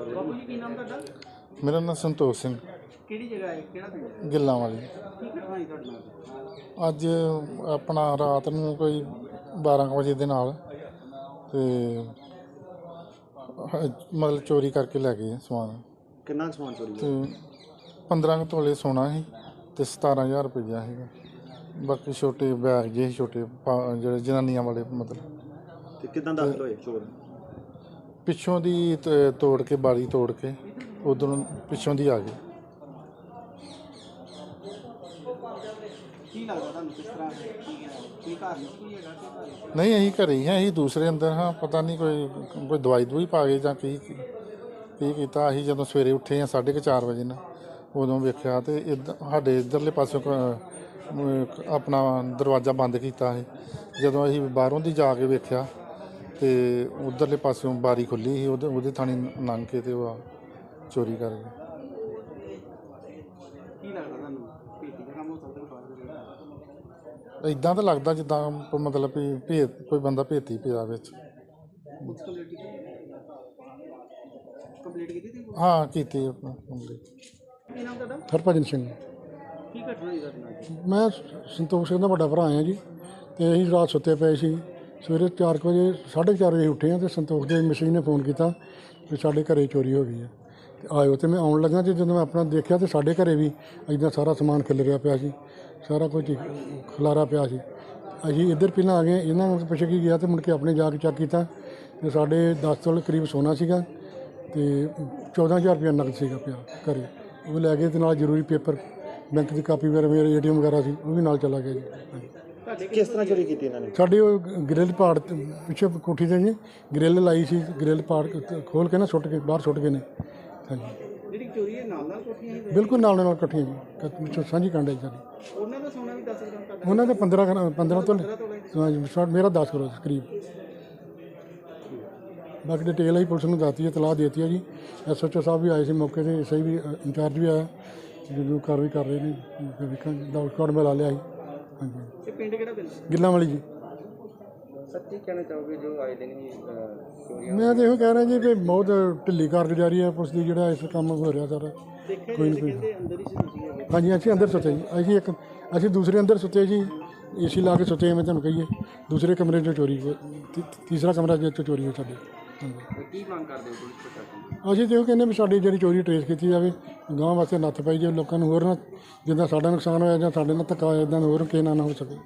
ਬਾਬੂ ਜੀ ਕੀ ਨਾਮ ਤੁਹਾਡਾ? ਮੇਰਾ ਨਾਮ ਸੰਤੋਖ ਸਿੰਘ। ਕਿਹੜੀ ਜਗ੍ਹਾ ਹੈ? ਕਿਹੜਾ ਪਿੰਡ ਹੈ? ਗਿੱਲਾਂ ਵਾਲੀ। ਕੀ ਘਟਨਾ ਹੋਈ ਤੁਹਾਡੇ ਨਾਲ? ਅੱਜ ਆਪਣਾ ਰਾਤ ਨੂੰ ਕੋਈ 12 ਕੁ ਵਜੇ ਦੇ ਨਾਲ ਤੇ ਹ- ਮਤਲਬ ਚੋਰੀ ਕਰਕੇ ਲੈ ਗਏ ਸਮਾਨ। ਕਿੰਨਾ ਸਮਾਨ ਚੋਰੀ ਤੇ 15 ਕੁ ਤੋਲੇ ਸੋਨਾ ਸੀ ਤੇ 17000 ਰੁਪਈਆ ਸੀਗਾ। ਬਾਕੀ ਛੋਟੇ ਬੈਗ ਜਿਹੇ ਛੋਟੇ ਪਾ- ਜਿਹੜੇ ਜਨਾਨੀਆਂ ਵਾਲੇ ਮਤਲਬ। ਤੇ ਕਿਦਾਂ ਦਾਖਲ ਹੋਏ ਚੋਰ? ਪਿੱਛੋਂ ਦੀ ਤ- ਤੋੜ ਕੇ ਬਾਰੀ ਤੋੜ ਕੇ ਉਧਰੋਂ ਪਿੱਛੋਂ ਦੀ ਆ ਗਏ ਕੀ ਲੱਗਦਾ ਤੁਹਾਨੂੰ ਕਿਸ ਤਰ੍ਹਾਂ ਕੀ ਹੈ? ਕੋਈ ਘਰ ਨਹੀਂ ਹੈਗਾ? ਕਿ ਅਸੀਂ ਘਰੇ ਹੀ ਹਾਂ ਅਸੀਂ ਦੂਸਰੇ ਅੰਦਰ ਹਾਂ ਪਤਾ ਨਹੀਂ ਕੋਈ ਕੋਈ ਦਵਾਈ ਦਵਾਈ ਪਾ ਗਏ ਜਾਂ ਕੀ ਕੀ ਕੀਤਾ। ਅਸੀਂ ਜਦੋਂ ਸਵੇਰੇ ਉੱਠੇ ਹਾਂ 4:30 ਵਜੇ ਨਾ ਉਦੋਂ ਵੇਖਿਆ ਤੇ ਇੱਧ- ਸਾਡੇ ਇਧਰਲੇ ਪਾਸੋਂ ਕ- ਆਪਣਾ ਦਰਵਾਜ਼ਾ ਬੰਦ ਕੀਤਾ ਸੀ। ਜਦੋਂ ਅਸੀਂ ਬਾਹਰੋਂ ਦੀ ਜਾ ਕੇ ਵੇਖਿਆ ਤੇ ਉਧਰਲੇ ਪਾਸਿਓਂ ਬਾਰੀ ਖੁੱਲੀ ਸੀ ਉਹਦੇ ਉਹਦੇ ਥਾਣੀ ਲੰਘ ਕੇ ਤੇ ਉਹ ਚੋਰੀ ਕਰ ਗਏ। ਕੀ ਲੱਗਦਾ ਤੁਹਾਨੂੰ? ਪੀਤੀ ਦਾ ਕੰਮ ਹੋ ਸਕਦਾ ਕੋਈ ਬਾਹਰ ਦੇ ਇਦਾਂ ਤਾਂ ਲੱਗਦਾ ਜਿੱਦਾਂ ਮਤਲਬ ਵੀ ਭੇਤ ਕੋਈ ਬੰਦਾ ਭੇਤੀ ਪਿਆ ਵਿੱਚ। ਕੰਪਲੀਟ ਕੀਤੀ? ਕੰਪਲੀਟ ਕੀਤੀ ਹਾਂ ਕੀਤੀ ਆਪਣਾ complete। ਕੀ ਨਾਮ ਤੁਹਾਡਾ? ਹਰਭਜਨ ਸਿੰਘ। ਕੀ ਘਟਨਾ ਹੋਈ ਤੁਹਾਡੇ ਨਾਲ? ਮੈਂ ਸੰਤੋਖ ਸਿੰਘ ਦਾ ਵੱਡਾ ਭਰਾ ਹਾਂ ਜੀ ਤੇ ਅਸੀਂ ਰਾਤ ਸੁੱਤੇ ਪਏ ਸੀ। ਸਵੇਰੇ 4 ਵਜੇ 4:30 ਵਜੇ ਉੱਠੇ ਹਾਂ ਤੇ ਸੰਤੋਖ ਦੇ ਮਿਸੀ ਨੇ ਫੋਨ ਕੀਤਾ ਕਿ ਸਾਡੇ ਘਰੇ ਚੋਰੀ ਹੋ ਗਈ ਹੈ। ਤੇ ਆਇਓ ਤੇ ਮੈਂ ਆਉਣ ਲੱਗਾ ਤੇ ਜਦੋਂ ਮੈਂ ਆਪਣਾ ਦੇਖਿਆ ਤੇ ਸਾਡੇ ਘਰੇ ਵੀ ਇਦਾਂ ਸਾਰਾ ਸਮਾਨ ਖਿਲਰਿਆ ਪਿਆ ਸੀ, ਸਾਰਾ ਕੁਝ ਹੀ ਖਲਾਰਾ ਪਿਆ ਸੀ। ਅਸੀਂ ਇੱਧਰ ਪਹਿਲਾਂ ਆ ਗਏ, ਇਹਨਾਂ ਨੂੰ ਪੁੱਛ ਕੇ ਗਿਆ ਤੇ ਮੁੜ ਕੇ ਆਪਣੇ ਜਾ ਕੇ ਚੈੱਕ ਕੀਤਾ ਤੇ ਸਾਡੇ 10 ਤੋਲੇ ਕਰੀਬ ਸੋਨਾ ਸੀਗਾ ਤੇ 14000 ਰੁਪਏ ਨਕਦ ਸੀਗਾ ਪਿਆ ਘਰੇ। ਉਹ ਲੈ ਗਏ ਤੇ ਨਾਲ ਜ਼ਰੂਰੀ ਪੇਪਰ, ਬੈਂਕ ਦੀ ਕਾਪੀ ਵਗੈਰਾ, ਮੇਰੇ ਏਟੀਐਮ ਵਗੈਰਾ ਸੀ, ਉਹ ਵੀ ਨਾਲ ਚਲਾ ਗਿਆ ਜੀ। ਹਾਂਜੀ। ਕਿਸ ਤਰ੍ਹਾਂ ਚੋਰੀ ਕੀਤੀ ਇਹਨਾਂ ਨੇ? ਸਾਡੀ ਉਹ ਗ੍ਰਿਲ ਪਾੜ ਤੇ ਪਿੱਛੇ ਕੋਠੀ ਤੇ ਜੀ ਗ੍ਰਿਲ ਲਾਈ ਸੀ ਗ੍ਰਿਲ ਪਾੜ ਕੇ ਖੋਲ ਕੇ ਨਾ ਸੁੱਟ ਕੇ ਬਾਹਰ ਸੁੱਟ ਗਏ ਨੇ। ਹਾਂਜੀ। ਜਿਹੜੀ ਚੋਰੀ ਹੈ ਨਾਲ ਨਾਲ ਕੋਠੀਆਂ ਸੀ ਬਿਲਕੁਲ ਨਾਲ ਨਾਲ ਇਕੱਠੀਆਂ ਜੀ। ਕ- ਵਿੱਚੋਂ ਸਾਂਝੀ ਕਾਂਡੇ ਸਾਡੀ। ਉਹਨਾਂ ਦਾ ਸੋਨਾ ਵੀ ਦੱਸ ਸਕਦਾ ਤੁਹਾਡਾ ਉਹਨਾਂ ਦੇ 15 ਗ੍ਰਾ- 15 ਤੋਂ ਹਾਂਜੀ ਸ਼ਾਰਟ ਮੇਰਾ 10 ਕਰੋੜ ਕਰੀਬ। ਬਾਕੀ ਡਿਟੇਲ ਹੀ ਪੁਲਿਸ ਨੂੰ ਦੱਸਤੀ ਹੈ ਤਲਾਹ ਦੇਤੀ ਹੈ ਜੀ। ਐਸਐਚਓ ਸਾਹਿਬ ਵੀ ਆਏ ਸੀ ਮੌਕੇ ਤੇ ਸਹੀ ਵੀ ਅ, ਇੰਚਾਰਜ ਵੀ ਆਇਆ। ਜਦੋਂ ਕਾਰਵਾਈ ਕਰ ਰਹੇ ਨੇ ਵੇਖਾਂਗੇ। ਡਾਊਟ ਕਾਰਡ ਮਿਲਾ ਲਿਆ ਸੀ ਹਾਂਜੀ। ਇਹ ਪਿੰਡ ਕਿਹੜਾ ਪਿੰਡ ਗਿੱਲਾਂ ਵਾਲੀ ਜੀ। ਸੱਚੀ ਕਹਿਣਾ ਚਾਹੋਗੇ ਜੋ ਆਏ ਦਿਨ ਹੀ ਮੈਂ ਤਾਂ ਇਹੋ ਕਹਿ ਰਿਹਾ ਜੀ ਕਿ ਬਹੁਤ ਢਿੱਲੀ ਕਾਰਗੁਜ਼ਾਰੀ ਹੈ ਪੁਲਿਸ ਦੀ ਜਿਹੜਾ ਇਸ ਕੰਮ ਹੋ ਰਿਹਾ ਸਾਰਾ। ਦੇਖਿਆ ਜੀ ਕਹਿੰਦੇ ਅੰਦਰ ਹੀ ਸੀ ਤੁਸੀਂ ਹੈਗੇ ਹਾਂਜੀ ਅਸੀਂ ਅੰਦਰ ਸੁੱਤੇ ਜੀ। ਅਸੀਂ ਇੱਕ ਅਸੀਂ ਦੂਸਰੇ ਅੰਦਰ ਸੁੱਤੇ ਜੀ। ਏਸੀ ਲਾ ਕੇ ਸੁੱਤੇ ਮੈਂ ਤੁਹਾਨੂੰ ਕਹੀਏ। ਦੂਸਰੇ ਕਮਰੇ 'ਚੋਂ ਚੋਰੀ ਹੋਈ ਤੀ- ਤੀਸਰਾ ਕਮਰਾ ਜਿੱਥੇ ਚੋਰੀ ਹੋਈ ਸਾਡੇ ਹਾਂਜੀ ਕੀ ਮੰਗ ਕਰਦੇ ਹੋ ਪੁਲਿਸ ਪ੍ਰਸ਼ਾਸਨ ਅਸੀਂ ਤੇ ਉਹ ਕਹਿੰਦੇ ਵੀ ਸਾਡੀ ਜਿਹੜੀ ਚੋਰੀ ਟਰੇਸ ਕੀਤੀ ਜਾਵੇ ਗਾਂ ਵਾਸਤੇ ਨੱਥ ਪਾਈ ਜੇ ਲੋਕਾਂ ਨੂੰ ਹੋਰ ਨਾ ਜਿੱਦਾਂ ਸਾਡਾ ਨੁਕਸਾਨ ਹੋਇਆ ਜਾਂ ਸਾਡੇ ਨਾਲ ਧੱਕਾ ਹੋਇਆ ਇਦਾਂ ਹੋਰ ਕਿਸੇ ਨਾਲ ਨਾ ਹੋ ਸਕੇ।